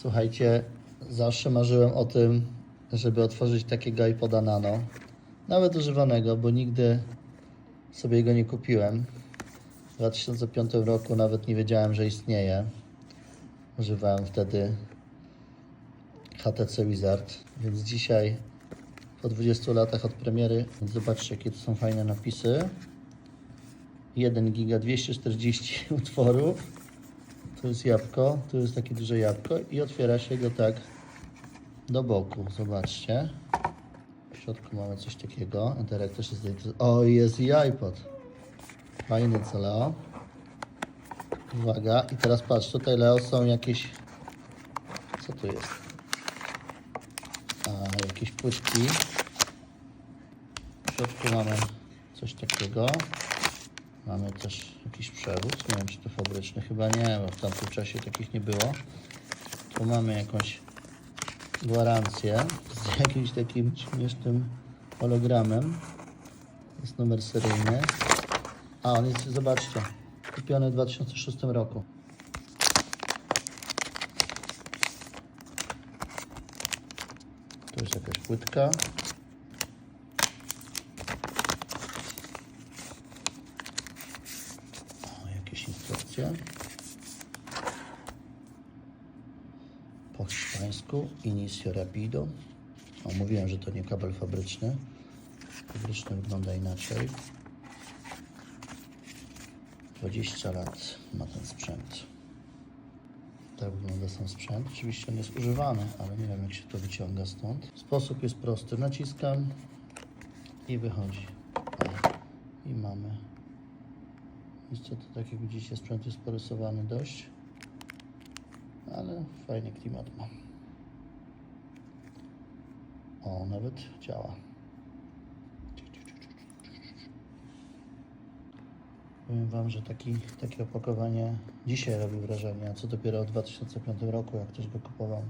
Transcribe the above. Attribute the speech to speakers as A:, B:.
A: Słuchajcie, zawsze marzyłem o tym, żeby otworzyć takiego iPoda Nano. Nawet używanego, bo nigdy sobie go nie kupiłem. W 2005 roku nawet nie wiedziałem, że istnieje. Używałem wtedy HTC Wizard, więc dzisiaj po 20 latach od premiery, zobaczcie jakie to są fajne napisy. 1 giga 240 utworów. Tu jest jabłko, tu jest takie duże jabłko i otwiera się go tak do boku. Zobaczcie. W środku mamy coś takiego. Enter, jak to się zdaje. O, jest i iPod. Fajny co Leo. Uwaga. I teraz patrz, tutaj Leo są jakieś... Co tu jest? A, jakieś płytki. W środku mamy coś takiego. Mamy też jakiś przewód. Nie wiem, czy to fabryczny. Chyba nie, bo w tamtym czasie takich nie było. Tu mamy jakąś gwarancję z jakimś takim śmiesznym hologramem. Jest numer seryjny. A, on jest, zobaczcie, kupiony w 2006 roku. Tu jest jakaś płytka. O, jakieś instrukcje. Po hiszpańsku Inicio Rapido. O, mówiłem, że to nie kabel fabryczny. Fabryczny wygląda inaczej. 20 lat ma ten sprzęt. Tak wygląda sam sprzęt. Oczywiście on jest używany, ale nie wiem jak się to wyciąga stąd. Sposób jest prosty. Naciskam i wychodzi. I mamy. Niestety, tak jak widzicie, sprzęt jest porysowany dość, ale fajny klimat ma. O, nawet działa. Powiem Wam, że taki, takie opakowanie dzisiaj robi wrażenie, a co dopiero w 2005 roku, jak ktoś go kupował.